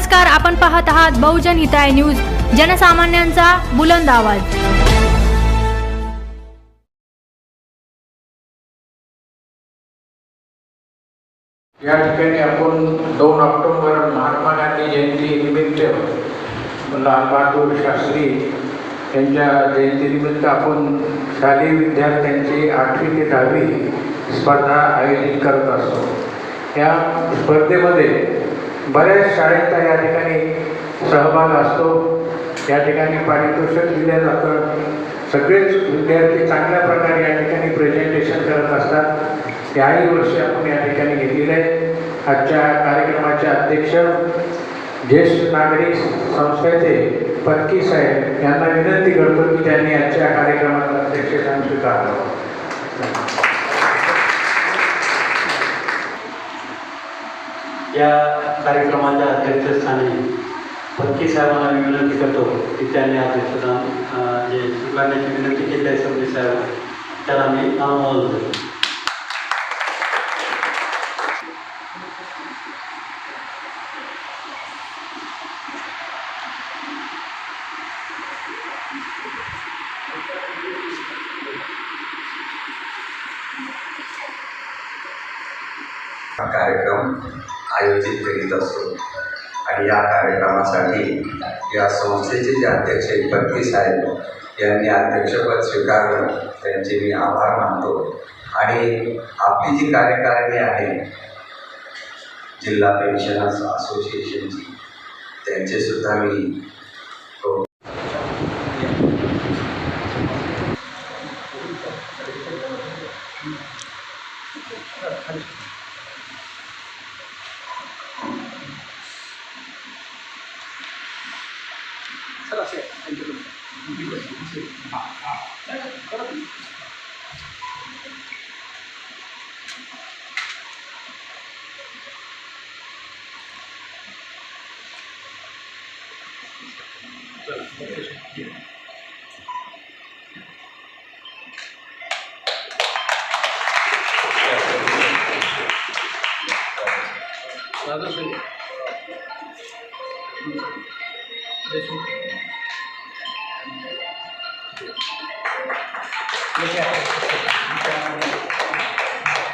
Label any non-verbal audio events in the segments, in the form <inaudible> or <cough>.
नमस्कार आपण पाहत आहात बहुजन हिताय न्यूज जनसामान्यांचा बुलंद आवाज. या ठिकाणी आपण दोन ऑक्टोबर महात्मा गांधी जयंती निमित्त लाल बहादूर शास्त्री यांच्या जयंतीनिमित्त आपण शालेय विद्यार्थ्यांची आठवी ते दहावी स्पर्धा आयोजित करत असतो. या स्पर्धेमध्ये बऱ्याच शाळेचा या ठिकाणी सहभाग असतो. या ठिकाणी पारितोषिक दिलं जातं सगळेच विद्यार्थी चांगल्या प्रकारे या ठिकाणी प्रेझेंटेशन करत असतात. याही वर्षी आपण या ठिकाणी घेतलेले आहे. आजच्या कार्यक्रमाचे अध्यक्ष ज्येष्ठ नागरिक संस्थेचे पत्की साहेब यांना विनंती करतो की त्यांनी आजच्या कार्यक्रमाचं अध्यक्षस्थान स्वीकारलं. या कार्यक्रमाच्या अध्यक्षस्थानी फडके साहेबांना मी विनंती करतो की त्यांनी अध्यक्षस्थान जे स्वीकारण्याची विनंती केली आहे समजी साहेब त्याला मी अनुमोदन देतो. हा कार्यक्रम आयोजित करीत असतो. आणि या कार्यक्रमासाठी या संस्थेचे जे अध्यक्ष आहेत साहेब यांनी अध्यक्षपद स्वीकारलं त्यांचे मी आभार मानतो. आणि आपली जी कार्यकारिणी आहे जिल्हा पेन्शनर्स असोसिएशनची त्यांचेसुद्धा मी चला से हाँ हाँ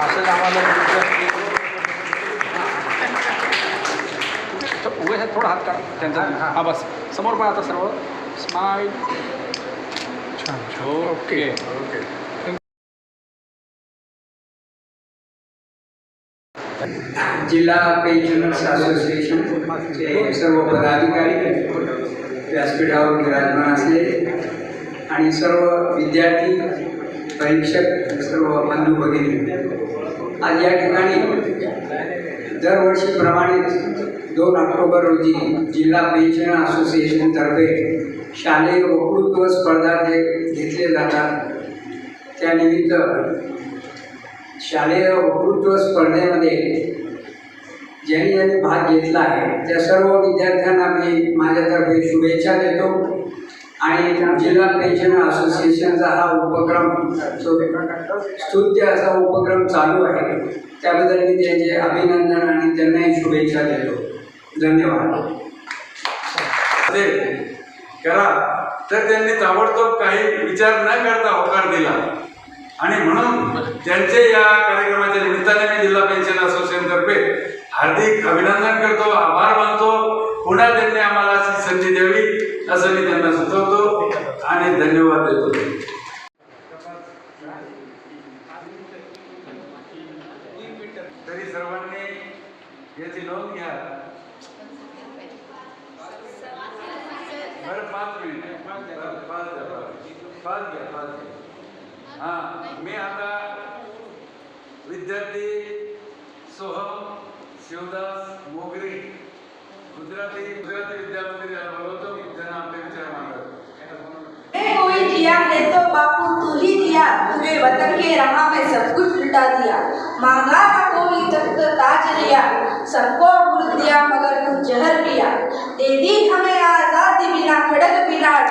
असंच आम्हाला उभे आहेत थोडा हात काढ त्यांचा हा बस. समोर पण आता सर्व. स्माईल छान ओके. ओके. जिल्हा पेन्शनर्स असोसिएशनचे सर्व पदाधिकारी व्यासपीठावर विराजमान असले. आणि सर्व विद्यार्थी परीक्षक सर्व बंधू भगिनी. आज या ठिकाणी दरवर्षीप्रमाणे दोन ऑक्टोबर रोजी जिल्हा पेन्शन असोसिएशनतर्फे शालेय वक्तृत्व स्पर्धा जे घेतले जातात. त्यानिमित्त शालेय वक्तृत्व स्पर्धेमध्ये ज्यांनी ज्यांनी भाग घेतला आहे त्या सर्व विद्यार्थ्यांना मी माझ्यातर्फे शुभेच्छा देतो. आणि जिल्हा पेन्शन असोसिएशनचा हा उपक्रम स्तुत्य असा उपक्रम चालू आहे त्याबद्दल मी त्यांचे अभिनंदन आणि त्यांनाही शुभेच्छा देतो. धन्यवाद. करा. तर त्यांनी ताबडतोब काही विचार न करता होकार दिला. आणि म्हणून त्यांचे या कार्यक्रमाच्या निमित्ताने मी जिल्हा पेन्शन असोसिएशनतर्फे हार्दिक अभिनंदन करतो आभार मानतो. पुन्हा त्यांनी आम्हाला संधी द्यावी असं मी त्यांना सुचवतो आणि धन्यवाद देतो. तरी सर्वांनी याची नोंद घ्या. बरं पाच मिनिट पाच पाच घ्या पाच घ्या हाँ। मी आता विद्यार्थी सोहम शिवदास मोगरे। गुजराती गुजराती याला बोलवतो त्यांना आपले विचार मांडतात मैं कोई जिया है तो बापू तू ही दिया तूने वतन के राह में सब कुछ लुटा दिया। मांगा ना कोई तख्त ताज लिया। सबको अमृत दिया मगर तू जहर पिया। दे दी हमें आज़ादी நான் கிடக்கு வீராள்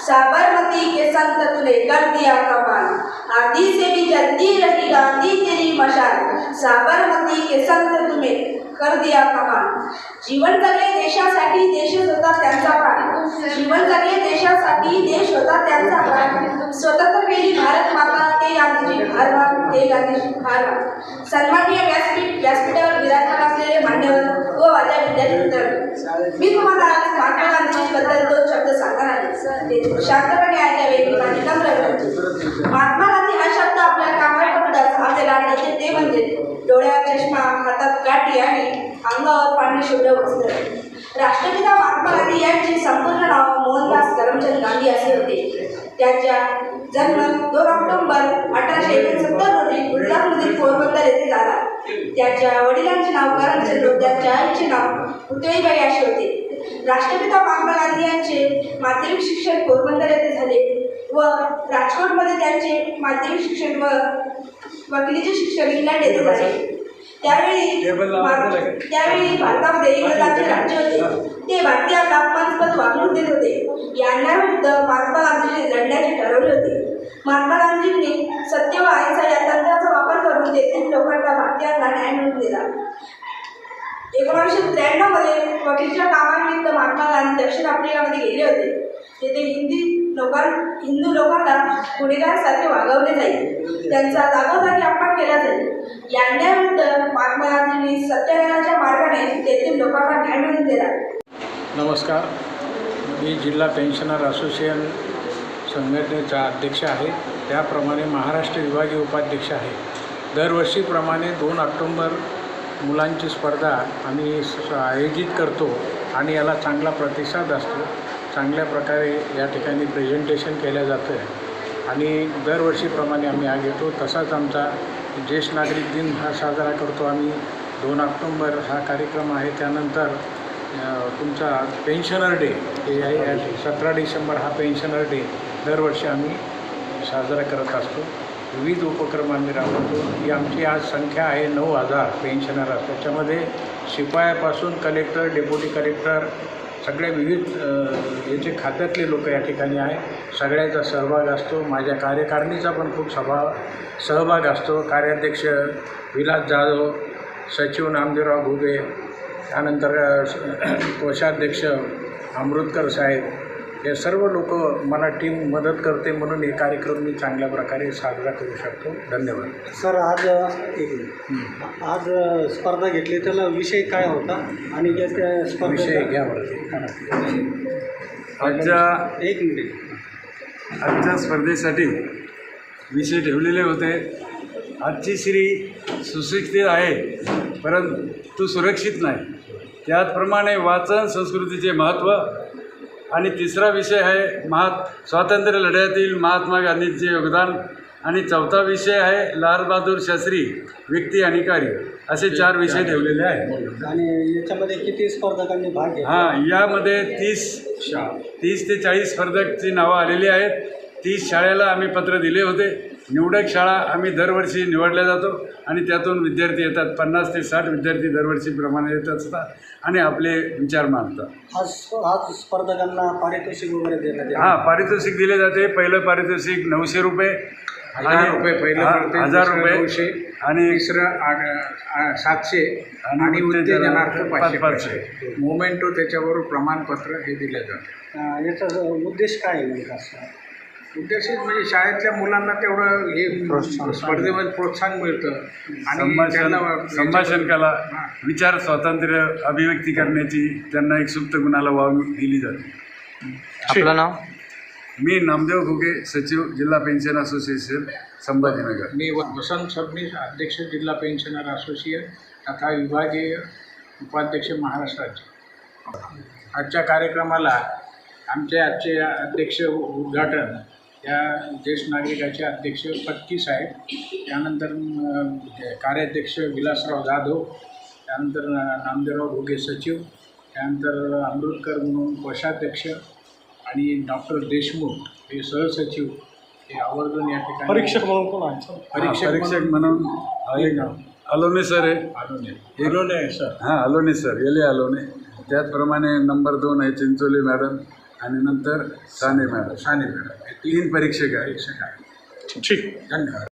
साबरमती के संत तूने कर दिया कमाल आधी से भी जलती रही गांधी तेरी मशाल। साबरमती के संत तुम्हें कर दिया कमाल जीवन जगले देशासाठी देश होता त्यांचा प्राण। जीवन जगले देशासाठी देश होता त्यांचा प्राण। स्वतंत्र केली भारत माता ते गांधीजी भारवा ते गांधीजी भारवा सन्माननीय व्यासपीठ व्यासपीठावर विराजमान असलेले मान्यवर व माझ्या विद्यार्थी मित्रांनो मी तुम्हाला आज महात्मा गांधीजीबद्दल दोन शब्द सांगणार आहे. शांतपणे ऐकावे ही नम्र महात्मा गांधी हा शब्द आपल्या कामावर पडताच आपल्याला आढळते ते म्हणजे डोळ्यावर चष्मा हातात काठी आणि अंगावर पांढरे शुभ्र वस्त्र. राष्ट्रपिता महात्मा गांधी यांचे संपूर्ण नाव मोहनदास करमचंद गांधी असे होते. त्यांच्या जन्म दोन ऑक्टोबर अठराशे एकोणसत्तर रोजी गुजरातमधील पोरबंदर येथे झाला. त्याच्या वडिलांचे नाव करमचंद व त्यांच्या आईचे नाव पुतळीबाई असे होते. राष्ट्रपिता महात्मा गांधी यांचे माध्यमिक शिक्षण पोरबंदर येथे झाले व राजकोटमध्ये त्यांचे माध्यमिक शिक्षण व वकिलीचे शिक्षण इंग्लंड येथे झाले. त्यावेळी त्यावेळी भारतामध्ये इंग्रजांचे राज्य होते. ते भारतीयांना अपमानस्पद वागणूक देत होते. या अन्यायाविरुद्ध महात्मा गांधींनी लढण्याचे ठरवले होते. महात्मा गांधींनी सत्य व अहिंसा या तंत्राचा वापर करून तेथील लोकांना भारतीयांना न्याय मिळवून दिला. एकोणीसशे त्र्याण्णवमध्ये वकीलच्या कामानिमित्त महात्मा गांधी दक्षिण आफ्रिकामध्ये गेले होते. तेथे हिंदी लोकां हिंदू लोकांना गुन्हेगारांसारखे वागवले जाईल त्यांचा जागोजागी अपमान केला जाईल या अन्यायाविरुद्ध महात्मा गांधींनी सत्याग्रहाच्या मार्गाने तेथील लोकांना न्याय मिळून दिला. नमस्कार. मी जिल्हा पेन्शनर असोसिएशन संघटनेचा अध्यक्ष आहे. त्याप्रमाणे महाराष्ट्र विभागीय उपाध्यक्ष आहे. दरवर्षीप्रमाणे दोन ऑक्टोंबर मुलांची स्पर्धा आम्ही स- आयोजित करतो आणि याला चांगला प्रतिसाद असतो. चांगल्या प्रकारे या ठिकाणी प्रेझेंटेशन केलं जातं आणि दरवर्षीप्रमाणे आम्ही हा घेतो. तसाच आमचा ज्येष्ठ नागरिक दिन हा साजरा करतो. आम्ही दोन ऑक्टोंबर हा कार्यक्रम आहे. त्यानंतर तुमचा पेन्शनर डे हे आहे. सतरा डिसेंबर हा पेन्शनर डे दरवर्षी आम्ही साजरा करत असतो. विविध उपक्रम आम्ही राबवतो. ही आमची आज संख्या आहे नऊ हजार पेन्शनर त्याच्यामध्ये शिपायापासून कलेक्टर डेप्युटी कलेक्टर सगळ्या विविध याचे खात्यातले लोक या ठिकाणी आहे. सगळ्याचा सहभाग असतो. माझ्या कार्यकारिणीचा पण खूप सभा सहभाग असतो. कार्याध्यक्ष विलास जाधव सचिव नामदेवराव घुगे त्यानंतर <clears throat> कोषाध्यक्ष अमृतकर साहेब हे सर्व लोक मला टीम मदत करते म्हणून हे कार्यक्रम मी चांगल्या प्रकारे साजरा करू शकतो. धन्यवाद. सर आज एक मिनिट. आज स्पर्धा घेतली. त्याला विषय काय होता? आणि या त्या विषय स्पर्धेचा घ्या वरती आजच्या एक मिनिट. आजच्या स्पर्धेसाठी विषय ठेवलेले होते. आजची श्री सुशिक्षित आहे परंतु सुरक्षित नाही. त्याचप्रमाणे वाचन संस्कृतीचे महत्त्व आणि तिसरा विषय आहे महा स्वातंत्र्य लढ्यातील महात्मा गांधींचे योगदान. आणि चौथा विषय आहे लालबहादूर शास्त्री व्यक्ती आणि कार्य. असे चार विषय ठेवलेले आहेत. आणि याच्यामध्ये किती स्पर्धकांनी भाग घेतला? हां यामध्ये तीस शा तीस ते चाळीस स्पर्धकची नावं आलेली आहेत. तीस शाळेला आम्ही पत्र दिले होते. निवडक शाळा आम्ही दरवर्षी निवडल्या जातो आणि त्यातून विद्यार्थी येतात. पन्नास ते साठ विद्यार्थी दरवर्षीप्रमाणे येत असतात आणि आपले विचार मांडतात. आज स्पर्धकांना पारितोषिक वगैरे देण्यात येईल. हां पारितोषिक दिले जाते. पहिलं पारितोषिक नऊशे रुपये हजार रुपये पहिलं हा, हजार दुसरं रुपये नऊशे, आणि आ- सातशे आणि उत्तेजनार्थ पाच- पाचशे पाचशे. मोमेंटो त्याच्यावर प्रमाणपत्र हे दिलं जातं. याचा उद्देश काय आहे नेमका? उद्देशित म्हणजे शाळेतल्या मुलांना तेवढं हे स्पर्धेमध्ये प्रोत्साहन मिळतं. आणि संभाषण त्यांना संभाषण कला. विचार स्वातंत्र्य अभिव्यक्ती करण्याची त्यांना एक सुप्त गुणाला वाव दिली जाते. आपलं नाव? मी नामदेव घुगे सचिव जिल्हा पेन्शन असोसिएशन संभाजीनगर. मी वसंत सबनीस अध्यक्ष जिल्हा पेन्शनर असोसिएशन तथा विभागीय उपाध्यक्ष महाराष्ट्राचे आजच्या कार्यक्रमाला आमचे आजचे अध्यक्ष उद्घाटन या ज्येष्ठ नागरिकाचे अध्यक्ष पत्की साहेब त्यानंतर कार्याध्यक्ष विलासराव जाधव त्यानंतर नामदेवराव घोगे सचिव त्यानंतर अमृतकर म्हणून कोषाध्यक्ष आणि डॉक्टर देशमुख हे सहसचिव हे आवर्जून या ठिकाणी परीक्षक म्हणून कोण आहे? परीक्षक परीक्षक म्हणून अलोने सर आहे. आलोने आलोने सर. हां अलोने सर एले अलोने. त्याचप्रमाणे नंबर दोन आहे चिंचोली मॅडम. आणि नंतर साने मॅडम. साने मॅडम. हे तीन परीक्षक आहे. ठीक. धन्यवाद.